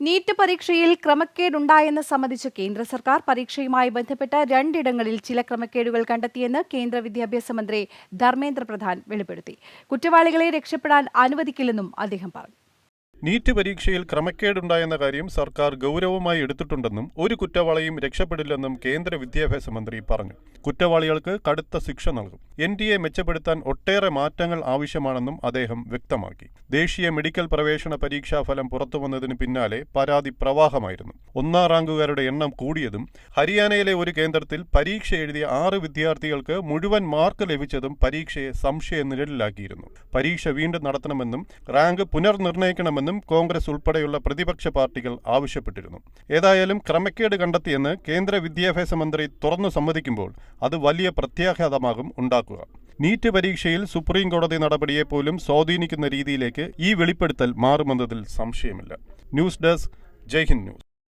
NEET പരീക്ഷയിൽ ക്രമക്കേടുണ്ടായെന്ന് സംബന്ധിച്ച് കേന്ദ്ര സർക്കാർ പരീക്ഷയുമായി ബന്ധപ്പെട്ട രണ്ടിടങ്ങളിൽ ചില ക്രമക്കേടുകൾ കണ്ടെത്തിയെന്ന് കേന്ദ്ര വിദ്യാഭ്യാസ മന്ത്രി ധർമ്മേന്ദ്ര പ്രധാൻ വെളിപ്പെടുത്തി. കുറ്റവാളികളെ രക്ഷപ്പെടാൻ അനുവദിക്കില്ലെന്നും അദ്ദേഹം പറഞ്ഞു. നീറ്റ് പരീക്ഷയിൽ ക്രമക്കേടുണ്ടായെന്ന കാര്യം സർക്കാർ ഗൗരവമായി എടുത്തിട്ടുണ്ടെന്നും ഒരു കുറ്റവാളിയും രക്ഷപ്പെടില്ലെന്നും കേന്ദ്ര വിദ്യാഭ്യാസ മന്ത്രി പറഞ്ഞു. കുറ്റവാളികൾക്ക് കടുത്ത ശിക്ഷ നൽകും. എൻ ഡി എ മെച്ചപ്പെടുത്താൻ ഒട്ടേറെ മാറ്റങ്ങൾ ആവശ്യമാണെന്നും അദ്ദേഹം വ്യക്തമാക്കി. ദേശീയ മെഡിക്കൽ പ്രവേശന പരീക്ഷാ ഫലം പുറത്തുവന്നതിന് പിന്നാലെ പരാതി പ്രവാഹമായിരുന്നു. ഒന്നാം റാങ്കുകാരുടെ എണ്ണം കൂടിയതും ഹരിയാനയിലെ ഒരു കേന്ദ്രത്തിൽ പരീക്ഷ എഴുതിയ ആറ് വിദ്യാർത്ഥികൾക്ക് മുഴുവൻ മാർക്ക് ലഭിച്ചതും പരീക്ഷയെ സംശയ നിഴലിലാക്കിയിരുന്നു. പരീക്ഷ വീണ്ടും നടത്തണമെന്നും റാങ്ക് പുനർനിർണയിക്കണമെന്നും കോൺഗ്രസ് ഉൾപ്പെടെയുള്ള പ്രതിപക്ഷ പാർട്ടികൾ ആവശ്യപ്പെട്ടിരുന്നു. ഏതായാലും ക്രമക്കേട് കണ്ടെത്തിയെന്ന് കേന്ദ്ര വിദ്യാഭ്യാസ മന്ത്രി തുറന്നു സമ്മതിക്കുമ്പോൾ അത് വലിയ പ്രത്യാഘാതമാകും ഉണ്ടാക്കുക. നീറ്റ് പരീക്ഷയിൽ സുപ്രീം കോടതി നടപടിയെ പോലും സ്വാധീനിക്കുന്ന രീതിയിലേക്ക് ഈ വെളിപ്പെടുത്തൽ മാറുമെന്നതിൽ സംശയമില്ല. News desk Jaihind news.